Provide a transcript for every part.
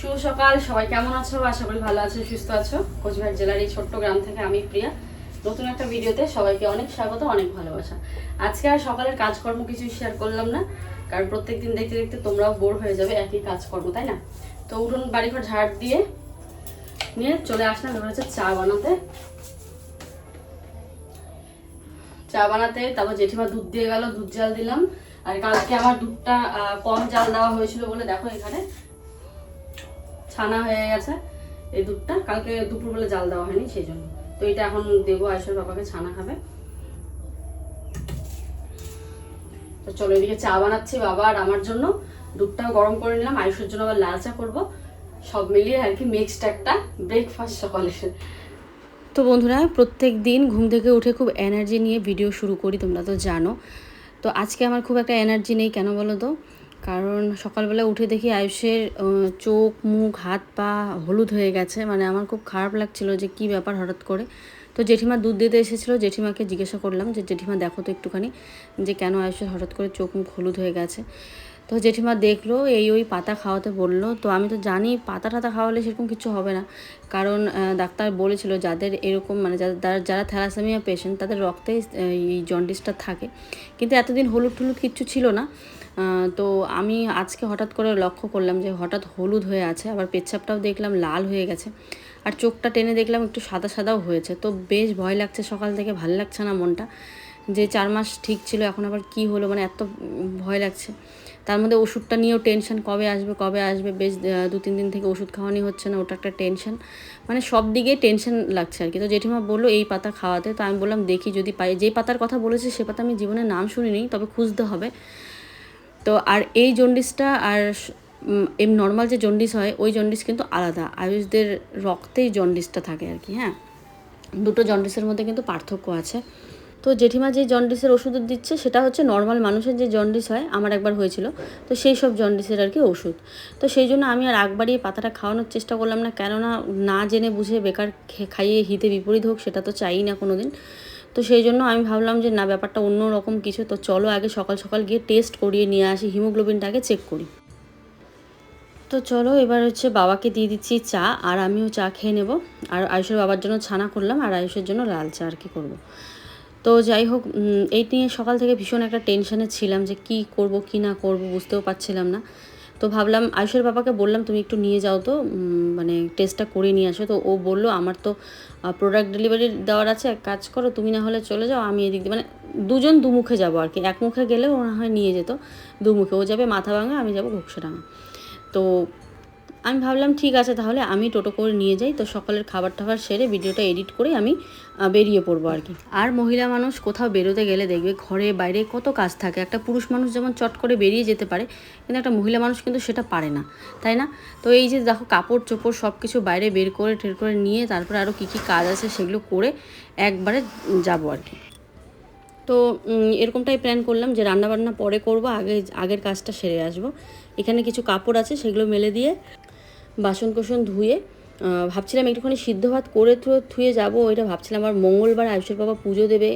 শুভ সকাল, সবাই কেমন আছো? আশা করি ভালো আছো, সুস্থ আছো। কোচবিহার জেলার এই ছোট্ট গ্রাম থেকে আমি প্রিয়া। নতুন একটা ভিডিওতে সবাইকে অনেক স্বাগত, অনেক ভালোবাসা। আজকে আর সকালের কাজকর্ম কিছু শেয়ার করলাম না, কারণ প্রত্যেকদিন দেখতে দেখতে তোমরাও বোর হয়ে যাবে একই কাজকর্ম, তাই না? তো উঠুন, বাড়িঘর, ঝাড় দিয়ে নিয়ে চলে আসলাম এবার হচ্ছে চা বানাতে। চা বানাতে, তারপর জেঠিমা দুধ দিয়ে গেল, দুধ জাল দিলাম। আর কালকে আমার দুধটা কম জাল দেওয়া হয়েছিল বলে দেখো এখানে। ছানা হয়ে গেছে এই দুধটা। কালকে দুপুরবেলা জাল দেওয়া হয়নি, সেই জন্য। তো এটা এখন দেবো আয়সের বাবাকে ছানা খাবে। তো চলো এদিকে চা বানাচ্ছি বাবা আর আমার জন্য। দুধটাও গরম করে নিলাম, আয়ুষের জন্য আবার লাল চা করব। সব মিলিয়ে আর কি মিক্সড একটা ব্রেকফাস্ট সকালে তো বন্ধুরা, প্রত্যেক দিন ঘুম থেকে উঠে খুব এনার্জি নিয়ে ভিডিও শুরু করি, তোমরা তো জানো। তো আজকে আমার খুব একটা এনার্জি নেই, কেন বলো তো? কারণ সকালবেলা উঠে দেখি আয়ুষের চোখ, মুখ, হাত, পা হলুদ হয়ে গেছে। মানে আমার খুব খারাপ লাগছিল যে কি ব্যাপার হঠাৎ করে। তো জেঠিমা দুধ দিতে এসেছিল, জেঠিমাকে জিজ্ঞাসা করলাম যে, জেঠিমা, দেখো তো একটুখানি যে কেন আয়ুষের হঠাৎ করে চোখ, মুখ হলুদ হয়ে গেছে? তো জেঠিমা দেখল, এই ওই পাতা খাওয়াতে বলল, তো আমি তো জানি পাতা টাতা খাওয়ালে সেরকম কিছু হবে না। কারণ ডাক্তার বলেছিল যাদের এরকম মানে যারা- যারা থ্যালাসেমিয়া পেশেন্ট, তাদের রক্তে, এই জন্ডিসটা থাকে। কিন্তু এতদিন হলুদ টুলুদ কিচ্ছু ছিল না। তো আমি আজকে হঠাৎ করে লক্ষ্য করলাম যে হঠাৎ হলুদ হয়ে আছে, আবার পেচ্ছাপটাও দেখলাম লাল হয়ে গেছে। আর চোখটা টেনে দেখলাম একটু সাদা সাদাও হয়েছে। তো বেশ ভয় লাগছে সকাল থেকে, ভালো লাগছে না মনটা। যে চার মাস ঠিক ছিল, এখন আবার কি হলো মানে এত ভয় লাগছে। তার মধ্যে ওষুধটা নিয়েও টেনশন কবে আসবে কবে আসবে, বেশ দু তিন দিন থেকে ওষুধ খাওয়ানি হচ্ছে না, ওটা একটা টেনশন মানে সব দিকে টেনশন লাগছে আর কি তো জেঠিমা বলল, এই পাতা খাওয়াতে। তো আমি বললাম, দেখি যদি পাই। যে পাতার কথা বলেছে, সে পাতা আমি জীবনে নাম শুনিনি, তবে খুঁজতে হবে। তো আর এই জন্ডিসটা আর এম নর্মাল যে জন্ডিস হয়, ওই জন্ডিস কিন্তু আলাদা। আয়ুষদের রক্তেই জন্ডিসটা থাকে আর কি হ্যাঁ? দুটো জন্ডিসের মধ্যে কিন্তু পার্থক্য আছে। তো জেঠিমা যে জন্ডিসের ওষুধ দিচ্ছে, সেটা হচ্ছে নর্মাল মানুষের যে জন্ডিস হয়, আমার একবার হয়েছিল। তো সেই সব জন্ডিসের আর কি ওষুধ। তো সেই জন্য আমি আর একবারই পাতাটা খাওয়ানোর চেষ্টা করলাম না, কেননা না জেনে বুঝে বেকার খাইয়ে হিতে বিপরীত হোক, সেটা তো চাই না কোনো দিন তো সেই জন্য আমি ভাবলাম যে, না, ব্যাপারটা অন্য রকম কিছু, তো চলো আগে সকাল সকাল গিয়ে টেস্ট করিয়ে নিয়ে আসি হিমোগ্লোবিনটা আগে চেক করি। তো চলো, এবার হচ্ছে বাবাকে দিয়ে দিচ্ছি চা, আর আমিও চা খেয়ে নেব। আর আয়ুষের বাবার জন্য ছানা করলাম, আর আয়ুষের জন্য লাল চা আর কি করব। তো যাই হোক এই নিয়ে সকাল থেকে ভীষণ একটা টেনশানে ছিলাম যে কি করব, কি না করব বুঝতেও পারছিলাম না। তো ভাবলাম, আয়ুষের বাবাকে বললাম, তুমি একটু নিয়ে যাও তো মানে টেস্টটা করে নিয়ে আসো। তো ও বলল, আমার তো প্রোডাক্ট ডেলিভারি দেওয়ার আছে, এক কাজ করো, তুমি না হলে চলে যাও, আমি এদিক দিয়ে মানে দুজন দুমুখে যাব আর কি। এক মুখে গেলে ও না হয় নিয়ে যেত, দুমুখে। ও যাবে মাথা ভাঙা আমি যাব ঘুকসাডাঙ্গা। তো আমি ভাবলাম, ঠিক আছে তাহলে আমি টোটো করে নিয়ে যাই। তো সকালের খাবার টাবার সেরে ভিডিওটা এডিট করে আমি বেরিয়ে পড়ব আর কি। আর মহিলা মানুষ কোথাও বেরোতে গেলে দেখবে ঘরে বাইরে কত কাজ থাকে। একটা পুরুষ মানুষ যেমন চট করে বেরিয়ে যেতে পারে, কিন্তু একটা মহিলা মানুষ কিন্তু সেটা পারে না, তাই না? তো এই যে দেখো কাপড় চোপড় সব কিছু বাইরে বের করে, টের করে নিয়ে তারপরে আরও কী কী কাজ আছে সেগুলো করে একবারে যাব আর কি। তো এরকমটাই প্ল্যান করলাম যে রান্না বান্না পরে করব, আগে, আগের কাজটা সেরে আসব। এখানে কিছু কাপড় আছে সেগুলো মেলে দিয়ে বাসন কোসন ধুয়ে ভাবছিলাম একটুখানি সিদ্ধ ভাত করে থুয়ে যাব, ওইটা ভাবছিলাম আর মঙ্গলবার আয়ুষের বাবা পুজো দেবে,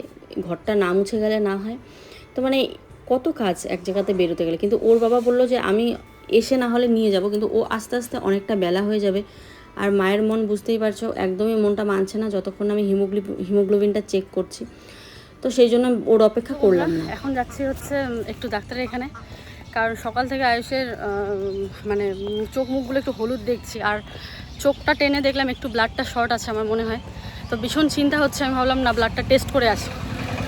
ঘরটা না মুছে গেলে না হয়। তো মানে কত কাজ এক জায়গাতে বেরোতে গেলে। কিন্তু ওর বাবা বলল যে, আমি এসে না হলে নিয়ে যাব। কিন্তু ও আস্তে আস্তে অনেকটা বেলা হয়ে যাবে। আর মায়ের মন বুঝতেই পারছ, একদমই মনটা মানছে না, যতক্ষণ আমি হিমোগ্লি, হিমোগ্লোবিনটা চেক করছি। তো সেই জন্য ওর অপেক্ষা করলাম না। এখন যাচ্ছি হচ্ছে একটু ডাক্তারের এখানে। কারণ সকাল থেকে আয়ুষের মানে চোখ মুখগুলো একটু হলুদ দেখছি, আর চোখটা টেনে দেখলাম একটু ব্লাডটা শর্ট আছে আমার মনে হয়। তো ভীষণ চিন্তা হচ্ছে, আমি ভাবলাম না ব্লাডটা টেস্ট করে আসি।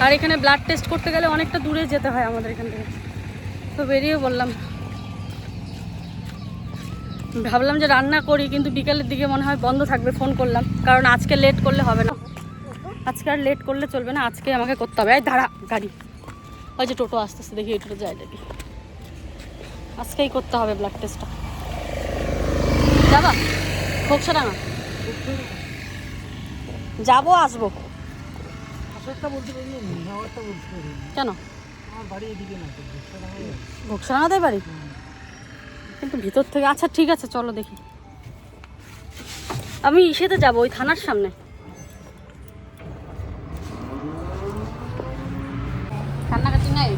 আর এখানে ব্লাড টেস্ট করতে গেলে অনেকটা দূরে যেতে হয় আমাদের এখান থেকে। তো বেরিয়ে বললাম ভাবলাম যে রান্না করি, কিন্তু বিকেলের দিকে মনে হয় বন্ধ থাকবে ফোন করলাম। কারণ আজকে লেট করলে হবে না। আজকে আর লেট করলে চলবে না, আজকে আমাকে করতে হবে। এই দাঁড়া, গাড়ি। ওই যে টোটো আস্তে আস্তে দেখি এই টোটো যায় দেখি আজকেই করতে হবে ব্লাড টেস্টটা যাবা? খোকসাডাঙ্গা যাব, আসব। কেন? তো বাড়ি? কিন্তু ভিতর থেকে আচ্ছা ঠিক আছে, চলো দেখি। আমি ইসেতে যাব, ওই থানার সামনে। কান্নাকাটি নাই?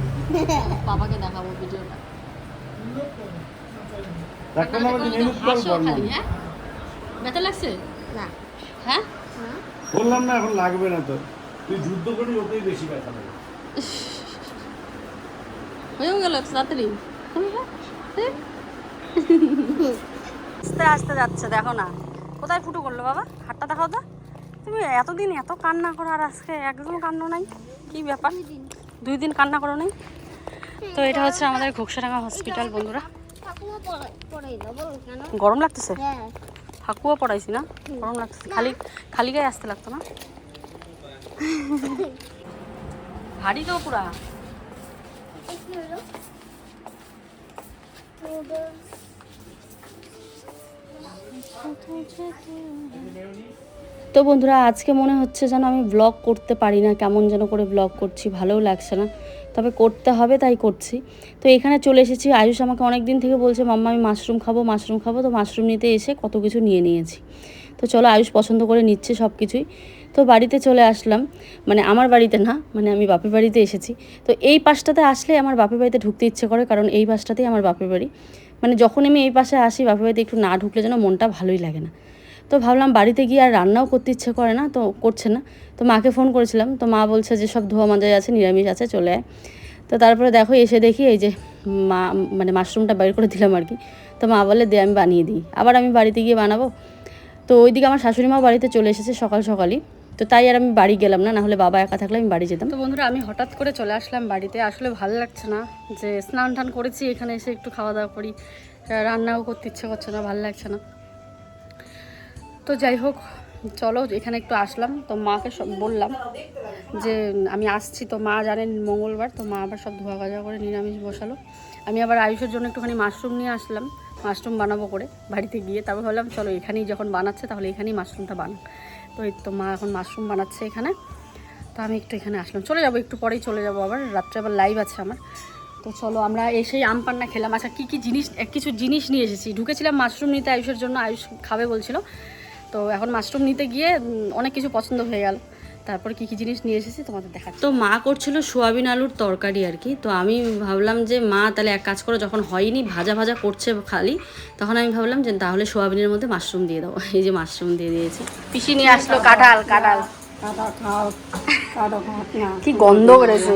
বাবাকে দেখাবো ভিডিওটা। ডাক্তার না বলছে। হ্যাঁ? ব্যথা লাগছে? না। হ্যাঁ? বললাম না এখন লাগবে না তো। তুই যুদ্ধ করি ওতেই বেশি ব্যথা লাগে। হয়েও গেল তাড়াতাড়ি? আস্তে আস্তে যাচ্ছে দেখো না। কোথায় ফুটো করল বাবা? হাতটা দেখাও তো। তুমি এতদিন এত কান্না করো আর আজকে একদম কান্না নাই? কি ব্যাপার? দুই দিন কান্না করো নাই? তো এটা হচ্ছে আমাদের ঘোকসাডাঙ্গা হসপিটাল বন্ধুরা। গরম লাগতেছে? হ্যাঁ। ফাঁকুয়া পড়াইছি না গরম লাগতেছে। খালি খালি গায়ে আসতে লাগতো না। ভারী তো পুরা. তো বন্ধুরা আজকে মনে হচ্ছে যেন আমি ব্লগ করতে পারি না কেমন যেন করে ব্লগ করছি ভালোও লাগছে না। তবে করতে হবে, তাই করছি। তো এখানে চলে এসেছি। আয়ুষ আমাকে অনেক দিন থেকে বলছে, মাম্মা, আমি মাশরুম খাব মাশরুম খাব। তো মাশরুম নিতে এসে কত কিছু নিয়ে নিয়েছি। তো চলো, আয়ুষ পছন্দ করে নিচ্ছে সব কিছুই তো বাড়িতে চলে আসলাম। মানে আমার বাড়িতে না মানে আমি বাপের বাড়িতে এসেছি। তো এই পাশটাতে আসলে আমার বাপের বাড়িতে ঢুকতে ইচ্ছে করে, কারণ এই পাশটাতেই আমার বাপের বাড়ি। মানে যখন আমি এই পাশে আসি, বাপের বাড়িতে একটু না ঢুকলে যেন মনটা ভালোই লাগে না। তো ভাবলাম বাড়িতে গিয়ে আর রান্নাও করতে ইচ্ছে করে না, তো করছে না। তো মাকে ফোন করেছিলাম, তো মা বলছে যে সব ধোয়া মাজাই আছে, নিরামিষ আছে, চলে আয়। তো তারপরে দেখো এসে দেখি এই যে মা মানে মাশরুমটা বের করে দিলাম আর কি। তো মা বলে দে, আমি বানিয়ে দিই। আবার আমি বাড়িতে গিয়ে বানাবো। তো ওইদিকে আমার শাশুড়ি মাও বাড়িতে চলে এসেছে সকাল সকালই। তো তাই আর আমি বাড়ি গেলাম না, নাহলে বাবা একা থাকলে আমি বাড়ি যেতাম। তো বন্ধুরা, আমি হঠাৎ করে চলে আসলাম বাড়িতে। আসলে ভালো লাগছে না যে স্নান টান করেছি, এখানে এসে একটু খাওয়া দাওয়া করি। রান্নাও করতে ইচ্ছে করছে না, ভালো লাগছে না। তো যাই হোক, চলো এখানে একটু আসলাম। তো মাকে সব বললাম যে, আমি আসছি। তো মা জানেন মঙ্গলবার, তো মা আবার সব ধোয়া গাজা করে নিরামিষ বসালো। আমি আবার আয়ুষের জন্য একটুখানি মাশরুম নিয়ে আসলাম। মাশরুম বানাবো করে বাড়িতে গিয়ে। তারপর ভাবলাম, চলো এখানেই যখন বানাচ্ছে তাহলে এখানেই মাশরুমটা বানাক। তো এই তো মা এখন মাশরুম বানাচ্ছে এখানে। তো আমি একটু এখানে আসলাম। চলে যাব, একটু পরেই চলে যাব আবার। রাত্রে আবার লাইভ আছে আমার। তো চলো, আমরা এসেই আম পান্না খেলাম। আচ্ছা কী কী জিনিস, কিছু জিনিস নিয়ে এসেছি। ঢুকেছিলাম মাশরুম নিতে আয়ুষের জন্য। আয়ুষ খাবে বলছিল। তো এখন মাশরুম নিতে গিয়ে অনেক কিছু পছন্দ হয়ে গেল। তারপরে কী কী জিনিস নিয়ে এসেছি তোমাদের দেখা তো মা করছিল সোয়াবিন আলুর তরকারি আর কি। তো আমি ভাবলাম যে মা তাহলে এক কাজ করে যখন হয়নি ভাজা ভাজা করছে খালি তখন আমি ভাবলাম যে তাহলে সোয়াবিনের মধ্যে মাশরুম দিয়ে দাও এই যে মাশরুম দিয়ে দিয়েছি। পিসি নিয়ে আসলো কাঁঠাল কাঁঠাল। কি গন্ধ বেড়েছে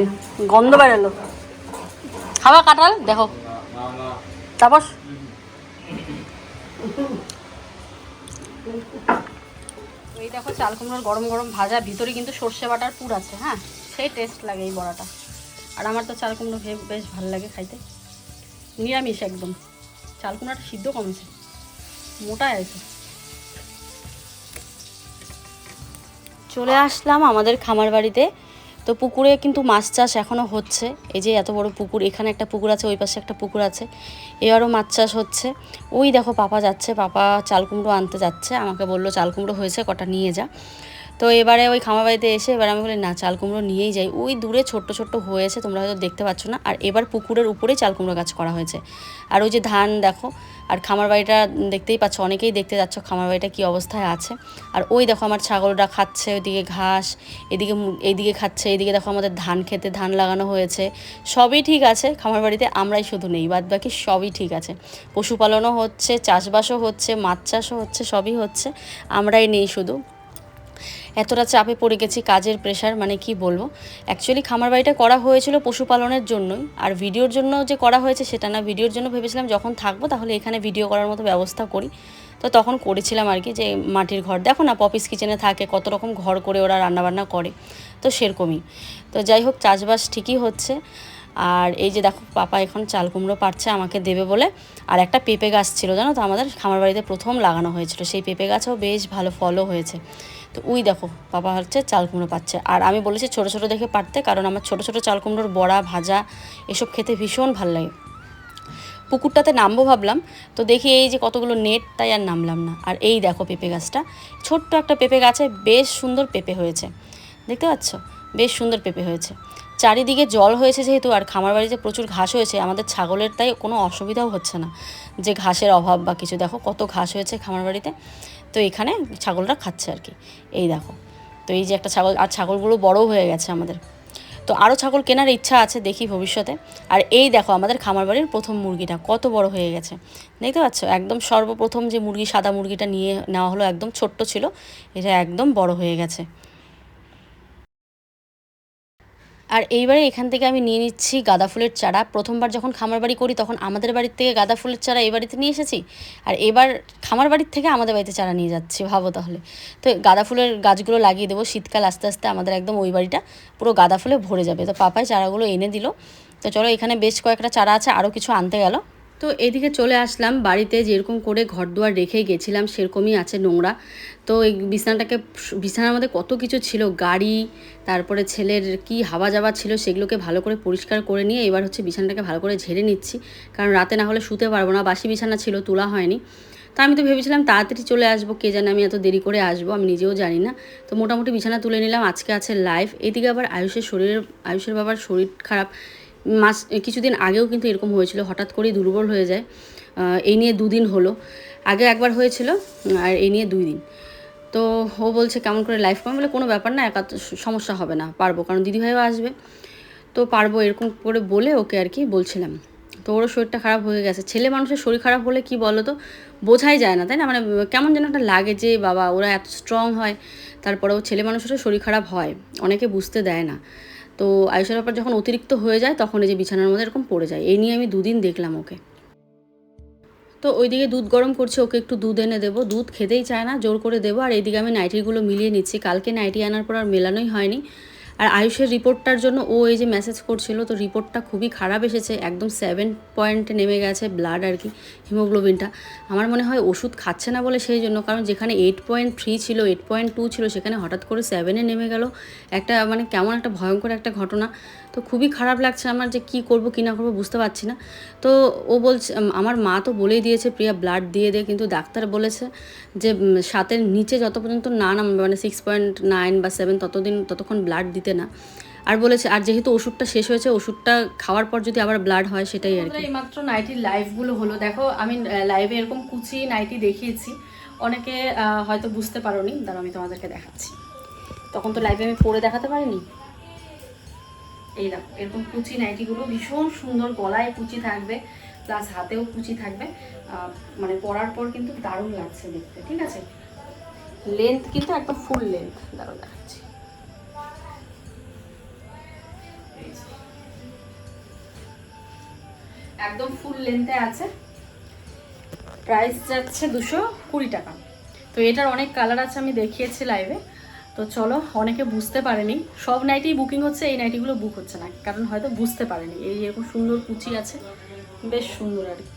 গন্ধ বেরোলো। খাবা কাঁঠাল দেখো। তারপর এই দেখো চাল কুমড়োর গরম গরম ভাজা, ভিতরে কিন্তু সর্ষে বাটার পুর আছে হ্যাঁ? সেই টেস্ট লাগে এই বড়াটা। আর আমার তো চাল কুমড়ো বেশ ভালো লাগে খাইতে। নিরামিষ একদম। চাল কুমড়াটা সিদ্ধ কমছে। মোটা আছে। চলে আসলাম আমাদের খামার বাড়িতে। তো পুকুরে কিন্তু মাছ চাষ এখনও হচ্ছে। এই যে এত বড় পুকুর, এখানে একটা পুকুর আছে, ওই পাশে একটা পুকুর আছে। এবারও মাছ চাষ হচ্ছে। ওই দেখো, পাপা যাচ্ছে, পাপা চাল কুমড়ো আনতে যাচ্ছে। আমাকে বলল, চাল কুমড়ো হয়েছে, কটা নিয়ে যা। তো এবারে ওই খামার বাড়িতে এসে এবার আমি বলি, না, চাল কুমড়ো নিয়েই যাই। ওই দূরে ছোট্ট ছোট্ট হয়েছে, তোমরা হয়তো দেখতে পাচ্ছ না। আর এবার পুকুরের উপরেই চাল কুমড়ো গাছ করা হয়েছে। আর ওই যে ধান, দেখো, আর খামার বাড়িটা দেখতেই পাচ্ছ, অনেকেই দেখতে যাচ্ছ খামার বাড়িটা কী অবস্থায় আছে। আর ওই দেখো, আমার ছাগলরা খাচ্ছে ওইদিকে ঘাস, এদিকে এইদিকে খাচ্ছে এইদিকে দেখো আমাদের ধান খেতে ধান লাগানো হয়েছে। সবই ঠিক আছে খামার বাড়িতে, আমরাই শুধু নেই বাদ বাকি সবই ঠিক আছে। পশুপালনও হচ্ছে, চাষবাসও হচ্ছে, মাছ চাষও হচ্ছে, সবই হচ্ছে, আমরাই নেই শুধু। এতটা চাপে পড়ে গেছি কাজের প্রেশার মানে কি বলব? অ্যাকচুয়ালি খামার বাড়িটা করা হয়েছিল পশুপালনের জন্যই। আর ভিডিওর জন্য যে করা হয়েছে সেটা না ভিডিওর জন্য ভেবেছিলাম যখন থাকব তাহলে এখানে ভিডিও করার মতো ব্যবস্থা করি। তো তখন করেছিলাম আর কি যে মাটির ঘর। দেখো না পপিস কিচেনে থাকে, কত রকম ঘর করে ওরা রান্নাবান্না করে। তো সেরকমই। তো যাই হোক, চাষবাস ঠিকই হচ্ছে। আর এই যে দেখো, পাপা এখন চাল কুমড়ো পারছে, আমাকে দেবে বলে। আর একটা পেঁপে গাছ ছিল, জানো তো, আমাদের খামার বাড়িতে প্রথম লাগানো হয়েছিল। সেই পেঁপে গাছও বেশ ভালো ফলও হয়েছে। তো উই দেখো, বাবা হচ্ছে চাল কুমড়ো পাচ্ছে। আর আমি বলেছি ছোটো ছোটো দেখে পারতে, কারণ আমার ছোটো ছোটো চাল কুমড়োর বড়া, ভাজা, এসব খেতে ভীষণ ভালো লাগে। পুকুরটাতে নামবো ভাবলাম, তো দেখি এই যে কতগুলো নেট, তাই আর নামলাম না। আর এই দেখো পেঁপে গাছটা। ছোট্ট একটা পেঁপে গাছে বেশ সুন্দর পেঁপে হয়েছে। দেখতে পাচ্ছ? বেশ সুন্দর পেঁপে হয়েছে। চারিদিকে জল হয়েছে যেহেতু, আর খামার বাড়িতে প্রচুর ঘাস হয়েছে, আমাদের ছাগলের তাই কোনো অসুবিধাও হচ্ছে না। যে ঘাসের অভাব বা কিছু, দেখো কত ঘাস হয়েছে খামার বাড়িতে। তো এখানে ছাগলটা খাচ্ছে আর কি। এই দেখো। তো এই যে একটা ছাগল, আর ছাগলগুলো বড়ও হয়ে গেছে আমাদের। তো আরও ছাগল কেনার ইচ্ছা আছে দেখি ভবিষ্যতে। আর এই দেখো আমাদের খামার বাড়ির প্রথম মুরগিটা, কত বড় হয়ে গেছে। দেখতে পাচ্ছ? একদম সর্বপ্রথম যে মুরগি, সাদা মুরগিটা নিয়ে নেওয়া হলো, একদম ছোট্ট ছিল, এটা একদম বড় হয়ে গেছে। আর এইবারে এখান থেকে আমি নিয়ে নিচ্ছি গাঁদা ফুলের চারা। প্রথমবার যখন খামার বাড়ি করি তখন আমাদের বাড়ির থেকে গাঁদা ফুলের চারা এই বাড়িতে নিয়ে এসেছি। আর এবার খামার বাড়ির থেকে আমাদের বাড়িতে চারা নিয়ে যাচ্ছি, ভাবো তাহলে। তো গাঁদা ফুলের গাছগুলো লাগিয়ে দেবো। শীতকাল আস্তে আস্তে আমাদের একদম ওই বাড়িটা পুরো গাঁদা ফুলে ভরে যাবে। তো পাপায় চারাগুলো এনে দিল। তো চলো এখানে বেশ কয়েকটা চারা আছে আরও কিছু আনতে গেল। তো এদিকে চলে আসলাম বাড়িতে, যেরকম করে ঘর দুয়ার রেখে গেছিলাম সেরকমই আছে নোংরা। তো এই বিছানাটাকে, বিছানার মধ্যে কত কিছু ছিল, গাড়ি, তারপরে ছেলের কি হাওয়া যাওয়া ছিল সেগুলোকে ভালো করে পরিষ্কার করে নিয়ে এবার হচ্ছে বিছানাটাকে ভালো করে ঝেড়ে নিচ্ছি। কারণ রাতে না হলে শুতে পারব না, বাসি বিছানা ছিল, তোলা হয়নি। তো আমি তো ভেবেছিলাম তাড়াতাড়ি চলে আসব, কে জানে আমি এত দেরি করে আসব, আমি নিজেও জানি না। তো মোটামুটি বিছানা তুলে নিলাম, আজকে আছে লাইভ এদিকে আবার আয়ুষের শরীরের, আয়ুষের বাবার শরীর খারাপ। মাস কিছুদিন আগেও কিন্তু এরকম হয়েছিল, হঠাৎ করেই দুর্বল হয়ে যায়। এই নিয়ে দুদিন হলো। আগে একবার হয়েছিল, আর এই নিয়ে দুই দিন। তো ও বলছে, কেমন করে লাইফ পাবো বলে, কোনো ব্যাপার না, একা সমস্যা হবে না, পারব। কারণ দিদিভাইও আসবে। তো পারব, এরকম করে বলে ওকে আর কি বলছিলাম। তো ওরও শরীরটা খারাপ হয়ে গেছে। ছেলে মানুষের শরীর খারাপ হলে কি বলো তো বোঝাই যায় না, তাই না? মানে কেমন যেন একটা লাগে যে, বাবা, ওরা এত স্ট্রং হয়। তারপরেও ছেলে মানুষেরও শরীর খারাপ হয়, অনেকে বুঝতে দেয় না। তো আয়ুষের ব্যাপার যখন অতিরিক্ত হয়ে যায়, তখন এই যে বিছানার মধ্যে এরকম পড়ে যায়। এই নিয়ে আমি দুদিন দেখলাম ওকে। তো ওইদিকে দুধ গরম করছে, ওকে একটু দুধ এনে দেবো। দুধ খেতেই চায় না, জোর করে দেবো। আর এইদিকে আমি নাইটিগুলো মিলিয়ে নিচ্ছি। কালকে নাইটি আনার পর আর মেলানোই হয়নি। আর আয়ুষের রিপোর্টটার জন্য ও এই যে মেসেজ করছিল, তো রিপোর্টটা খুবই খারাপ এসেছে, একদম সেভেন পয়েন্টে নেমে গেছে ব্লাড আর কি হিমোগ্লোবিনটা আমার মনে হয় ওষুধ খাচ্ছে না বলে সেই জন্য, কারণ যেখানে এইট পয়েন্ট থ্রি ছিল এইট পয়েন্ট টু ছিল, সেখানে হঠাৎ করে সেভেনে নেমে গেল। একটা মানে কেমন একটা ভয়ঙ্কর একটা ঘটনা। তো খুবই খারাপ লাগছে আমার যে কি করব, কি না করব বুঝতে পারছি না। তো ও বলছে আমার মা তো বলেই দিয়েছে, প্রিয়া ব্লাড দিয়ে দে, কিন্তু ডাক্তার বলেছে যে সাতের নিচে যত পর্যন্ত না নামবে মানে সিক্স পয়েন্ট নাইন বা সেভেন ততদিন, ততক্ষণ ব্লাড দিতে না। আর বলেছে, আর যেহেতু ওষুধটা শেষ হয়েছে, ওষুধটা খাওয়ার পর যদি আবার ব্লাড হয়, সেটাই আর কি। এইমাত্র নাইটির লাইভগুলো হলো। দেখো, আমি লাইভে এরকম কুচি নাইটি দেখিয়েছি। অনেকে হয়তো বুঝতে পারোনি, দাঁড়াও আমি তোমাদেরকে দেখাচ্ছি। তখন তো লাইভে আমি পরে দেখাতে পারিনি? এই দেখো, এরকম কুচি নাইটিগুলো, ভীষণ সুন্দর গলায় কুচি থাকবে প্লাস হাতেও কুচি থাকবে। মানে পরার পর কিন্তু দারুণ লাগছে দেখতে, ঠিক আছে? লেন্থ কিন্তু একদম ফুল লেন্থ দারুণ দেখাচ্ছি। একদম ফুল লেন্থে আছে। প্রাইস যাচ্ছে দুশো কুড়ি টাকা। তো এটার অনেক কালার আছে আমি দেখিয়েছি লাইভে তো চলো অনেকে বুঝতে পারেনি। সব নাইটি বুকিং হচ্ছে এই নাইটিগুলো বুক হচ্ছে না কারণ হয়তো বুঝতে পারেনি। এই এরকম সুন্দর কুচি আছে বেশ সুন্দর আর কি।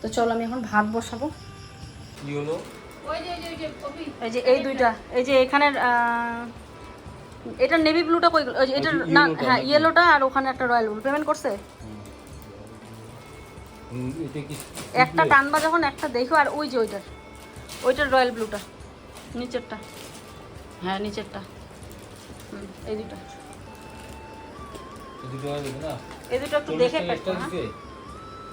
তো চলো আমি এখন ভাত বসাবো। এই যে এই দুইটা এই যে এখানের এটা নেভি ব্লুটা কই ওই যে এটা না হ্যাঁ ইয়েলোটা আর ওখানে একটা রয়্যাল ব্লু পেমেন্ট করছে? একটা টানবা যখন একটা দেখো আর ওই যে ওইটার ওইটার রয়্যাল ব্লুটা নিচেরটা। হ্যাঁ নিচেরটা। হুম এই দুটো। এই দুটো হয়ে না? এই দুটো একটু দেখে দিছে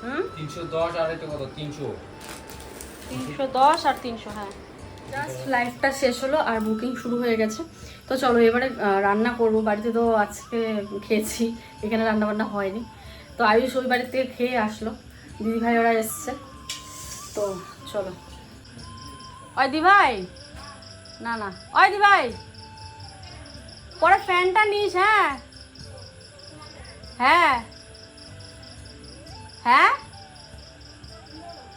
হুম? তিনশো দশ আর এটা কত? তিনশো। তিনশো দশ আর তিনশো হ্যাঁ। জাস্ট লাইফটা শেষ হলো আর বুকিং শুরু হয়ে গেছে। তো চলো এবারে রান্না করব। বাড়িতে তো আজকে খেয়েছি এখানে রান্না বান্না হয়নি। তো আয়ুষ ওই বাড়ি থেকে খেয়ে আসলো। দিদি ভাই ওরা এসছে। তো চলো। ওই দি ভাই না না। ওই দি ভাই। পরে ফ্যানটা নিস হ্যাঁ? হ্যাঁ? হ্যাঁ?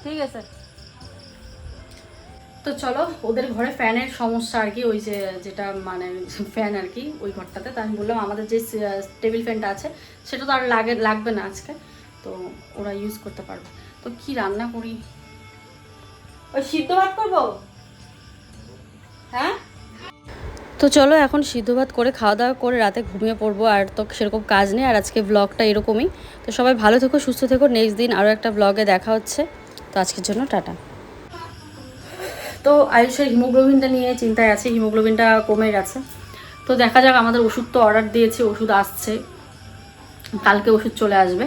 ঠিক আছে। তো চলো ওদের ঘরে ফ্যানের সমস্যা আর কি ওই যে যেটা মানে ফ্যান আর কি ওই ঘরটাতে। তো আমি বললাম আমাদের যে টেবিল ফ্যানটা আছে সেটা তো আর লাগে লাগবে না আজকে। তো ওরা ইউজ করতে পারবে। তো কি রান্না করি? ওই সিদ্ধ ভাত করব? হ্যাঁ? তো চলো এখন সিদ্ধ ভাত করে খাওয়া দাওয়া করে রাতে ঘুমিয়ে পড়ব আর তো সেরকম কাজ নেই আর আজকে ব্লগটা এরকমই। তো সবাই ভালো থেকো সুস্থ থেকো নেক্সট দিন আরও একটা ব্লগে দেখা হচ্ছে। তো আজকের জন্য টাটা। তো আয়ুষের হিমোগ্লোবিনটা নিয়ে চিন্তায় আছে হিমোগ্লোবিনটা কমে গেছে। তো দেখা যাক আমাদের ওষুধ তো অর্ডার দিয়েছে ওষুধ আসছে। কালকে ওষুধ চলে আসবে।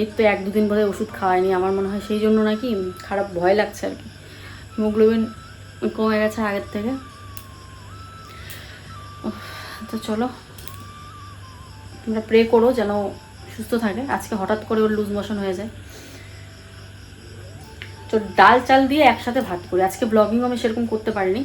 এই তো এক দুদিন বোধহয় ওষুধ খাওয়ায়নি আমার মনে হয় সেই জন্য নাকি খারাপ ভয় লাগছে আর কি। হিমোগ্লোবিন কমে গেছে আগের থেকে। তো তো চলো। তোমরা প্রে করো যেন সুস্থ থাকে। আজকে হঠাৎ করে ওর লুজ মোশন হয়ে যায়। তো ডাল চাল দিয়ে একসাথে ভাত করি। আজকে ব্লগিং আমি সেরকম করতে পারিনি।